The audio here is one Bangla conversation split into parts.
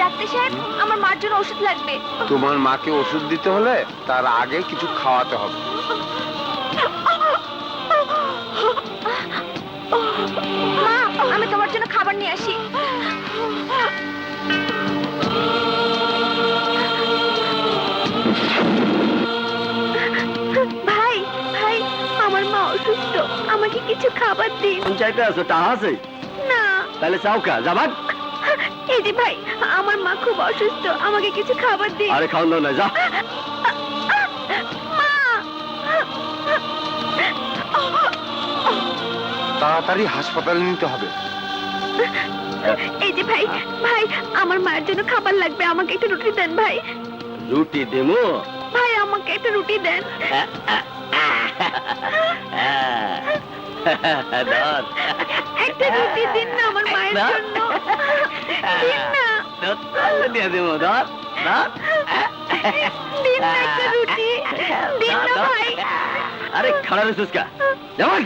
ডাক্তার সাহেব আমার মার জন্য ওষুধ লাগবে। তোমার মাকে ওষুধ দিতে হলে তার আগে কিছু খাওয়াতে হবে। মা আমি তোমার জন্য খাবার নিয়ে আসি। ভাই ভাই আমার মা অসুস্থ। আমাকে কিছু খাবার দিন। চাইতে আছো? টাহা আছে। না। তাহলে চাও কা যাবাক এই যে ভাই আমার মা খুব অসুস্থ আমাকে কিছু খাবার দিন। আরে খাওয়ান দাও না যা। তাড়াতাড়ি হাসপাতালে নিতে হবে। এই যে ভাই ভাই আমার মায়ের জন্য খাবার লাগবে আমাকে একটু রুটি দেন ভাই। রুটি দেবো? ভাই আমাকে একটা রুটি দেন। একটা রুটি দিন না আমার মায়ের জন্য। দিয়ে দেবো ধর ধর আরে খাড়া রে সুস্কা যাবাক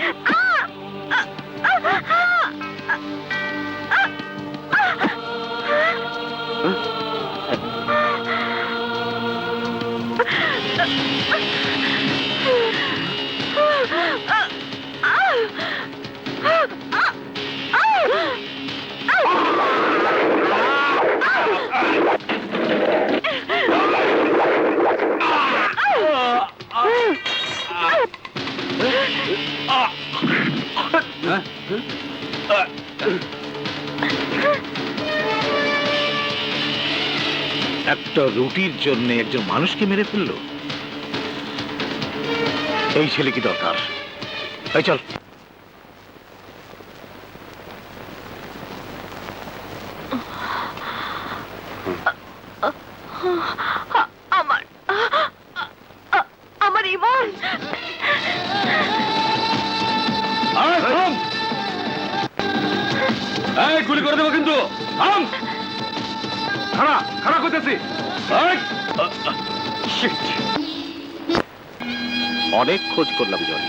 একটা রুটির জন্য একজন মানুষকে মেরে ফেলল। এই ছেলে কি দরকার? এই চল। আমার আমার ইমন। এই গুলি করে দেবো কিন্তু। থাম খাড়া খাড়া করতেছি। অনেক খোঁজ করলাম জল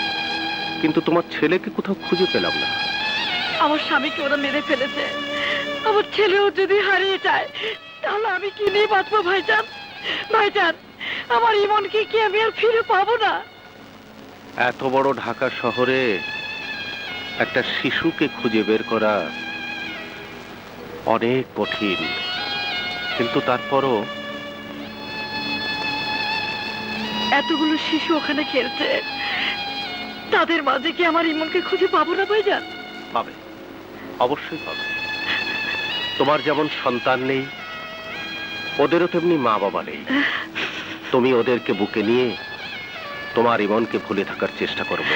কিন্তু তোমার ছেলেকে কোথাও খুঁজে পেলাম না। আমার স্বামীকে ওরা মেরে ফেলেছে। আমার ছেলেও যদি হারিয়ে যায় তাহলে আমি কি নিয়ে বাঁচবো ভাইজান? ভাইজান আমার ইমনকে কি আমি আর ফিরে পাবো না? এত বড় ঢাকা শহরে একটা শিশুকে খুঁজে বের করা অনেক কঠিন। কিন্তু তারপরও এতগুলো শিশু ওখানে খেলছে। তাদের মাঝে কি আমার ইমনকে খুঁজে পাবো না ভাইজান? পাবে। অবশ্যই পাবে। তোমার যেমন সন্তান নেই ওদেরও তেমনি মা বাবা নেই। তুমি ওদেরকে বুকে নিয়ে তোমার ইমনকে ভুলে থাকার চেষ্টা করবে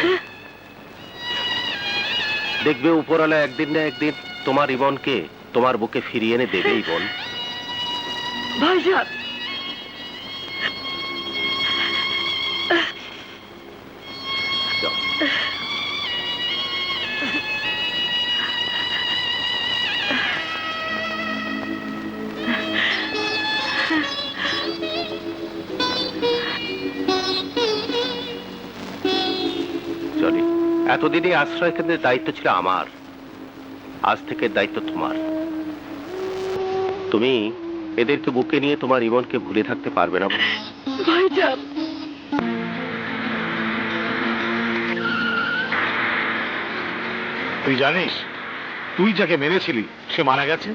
দেখবে উপরালা একদিন না একদিন তোমার ইমনকে তোমার বুকে ফিরিয়ে এনে দেবেই বোন। ভাইজান। এতদিনই আশ্রয় কেন্দ্রের দায়িত্ব ছিল আমার। আজ থেকে দায়িত্ব তোমার। তুমি এদেরকে বুকে নিয়ে তোমার ইমনকে ভুলে থাকতে পারবে না। ভাইজান। তুই জানিস তুই যাকে মেরেছিলি সে মারা গেছে?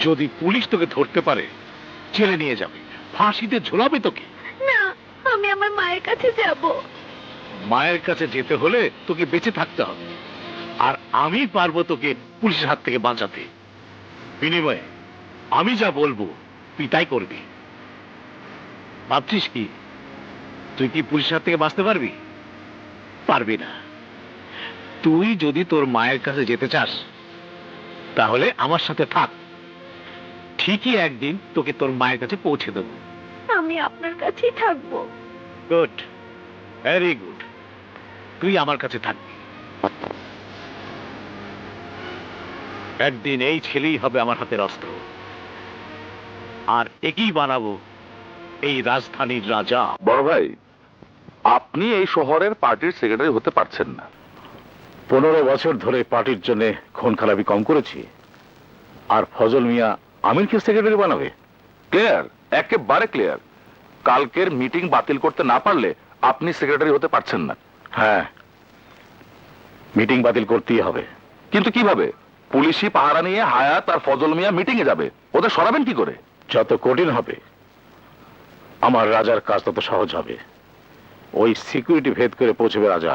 যদি পুলিশ তোকে ধরতে পারে ছেড়ে নিয়ে যাবে। ফাঁসিতে ঝোলাবে তোকে। না আমি আমার মায়ের কাছে যাব। মায়ের কাছে যেতে হলে তোকে বেঁচে থাকতে হবে। আর আমি পারব তোকে পুলিশের হাত থেকে বাঁচাতে। বিনিময়ে আমি যা বলব তুই তাই করবি। ভাবছিস কি? তুই কি পুলিশের হাত থেকে বাঁচতে পারবি? পারবি না। তুই যদি তোর মায়ের কাছে যেতে চাস তাহলে আমার সাথে থাক। ঠিকই একদিন তোকে তোর মায়ের কাছে পৌঁছে দেবো। আমি আপনার কাছেই থাকব। গুড। Very good. তুই আমার কাছে থাকবি। একদিন এই ছেলেই হবে আমার হাতের অস্ত্র। আর একই বানাবো এই রাজধানীর রাজা। বড় ভাই, আপনি এই শহরের পার্টির সেক্রেটারি হতে পারছেন না। পনেরো বছর ধরে পার্টির জন্য খুন খারাপি কম করেছি। আর ফজল মিয়া আমিরকে সেক্রেটারি বানাবে। ক্লিয়ার, একেবারে ক্লিয়ার। কালকের মিটিং বাতিল করতে না পারলে আপনি সেক্রেটারি হতে পারছেন না। হ্যাঁ মিটিং বাতিল করতেই হবে। কিন্তু কীভাবে? পুলিশি পাহারা নিয়ে হায়াত আর ফজল মিয়া মিটিং এ যাবে। ওদের সরাবেন কি করে? যত কঠিন হবে, আমার রাজার কাজ তত সহজ হবে। ওই সিকিউরিটি ভেদ করে পৌঁছবে রাজা।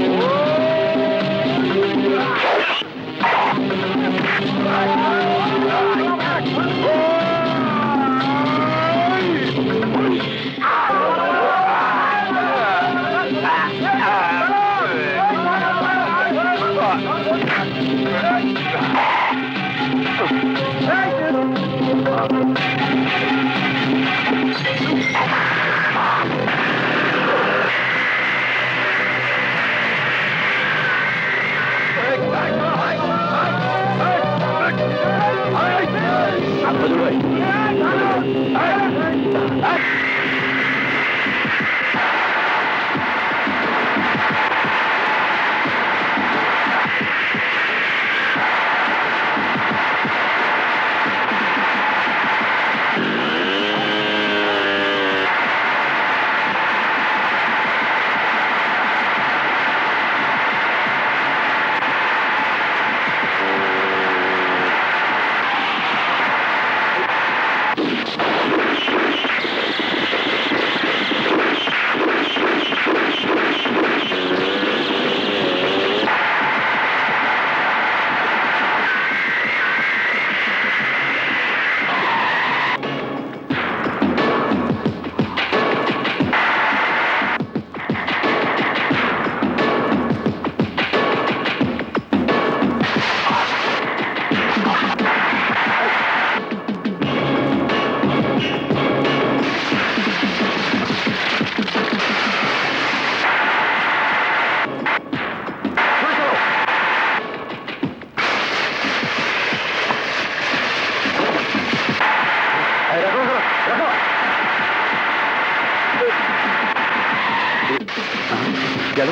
গেল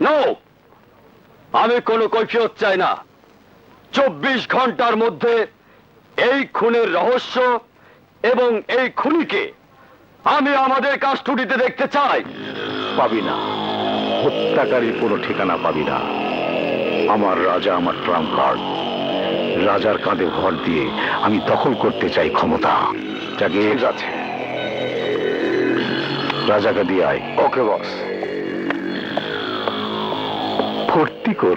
নো আমি কোনো কৈফিয়ত চাই না। চব্বিশ ঘণ্টার মধ্যে এই খুনের রহস্য এবং এই খুনিকে আমি আমাদের কাস্টডিতে দেখতে চাই। পাবি না। হত্যাকারীর কোনো ঠিকানা পাবি না। আমার রাজা আমার ট্রাম্প কার্ড। রাজার কাঁধে ভর দিয়ে আমি দখল করতে চাই ক্ষমতা। যাকে আছে। রাজাকে দিয়ে আয়। ওকে বস। ভর্তি কর